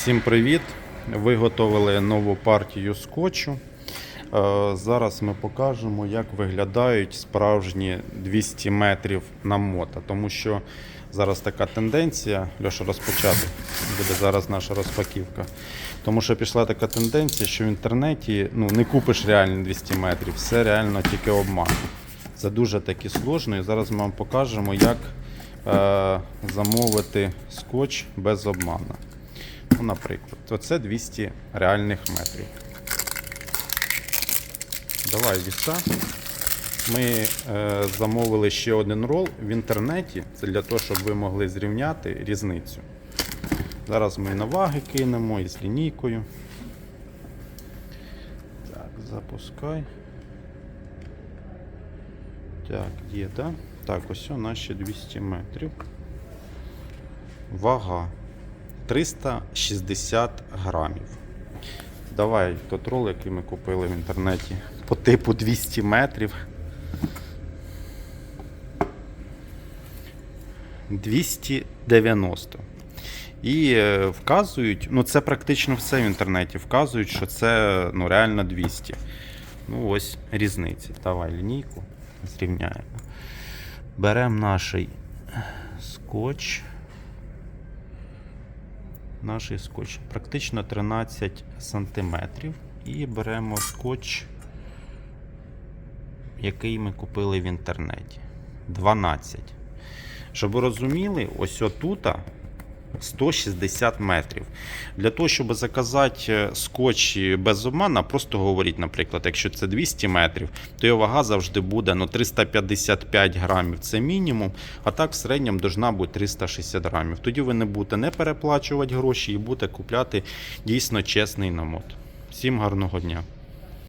Всім привіт! Виготовили нову партію скотчу. Е, Зараз ми покажемо, як виглядають справжні 200 метрів намота. Тому що зараз така тенденція, Льоша розпочати, буде зараз наша розпаківка. Тому що пішла така тенденція, що в інтернеті ну, не купиш реальні 200 метрів, все реально тільки обман. Це дуже таки сложно. І зараз ми вам покажемо, як е, замовити скотч без обману. Ну, наприклад, оце 200 реальних метрів. Давай віса. Ми е, замовили ще один рол в інтернеті. Це для того, щоб ви могли зрівняти різницю. Зараз ми на ваги кинемо і з лінійкою. Так, запускай. Так, є, да? Так, ось наші 200 метрів. Вага 360 грамів. Давай тот рол, який ми купили в інтернеті по типу 200 метрів. 290. І е, вказують, ну це практично все в інтернеті. Вказують, що це ну, реально 200. Ну, ось різниці. Давай лінійку зрівняємо. Беремо наш скотч. Наш скотч практично 13 сантиметрів. І беремо скотч, який ми купили в інтернеті. 12. Щоб ви розуміли, ось отута 160 метрів. Для того, щоб заказати е, скотч без обмана, просто говоріть, наприклад, якщо це 200 метрів, то його вага завжди буде ну, 355 грамів. Це мінімум. А так в середньому должна бути 360 грамів. Тоді ви не будете не переплачувати гроші і будете купляти дійсно чесний намот. Всім гарного дня!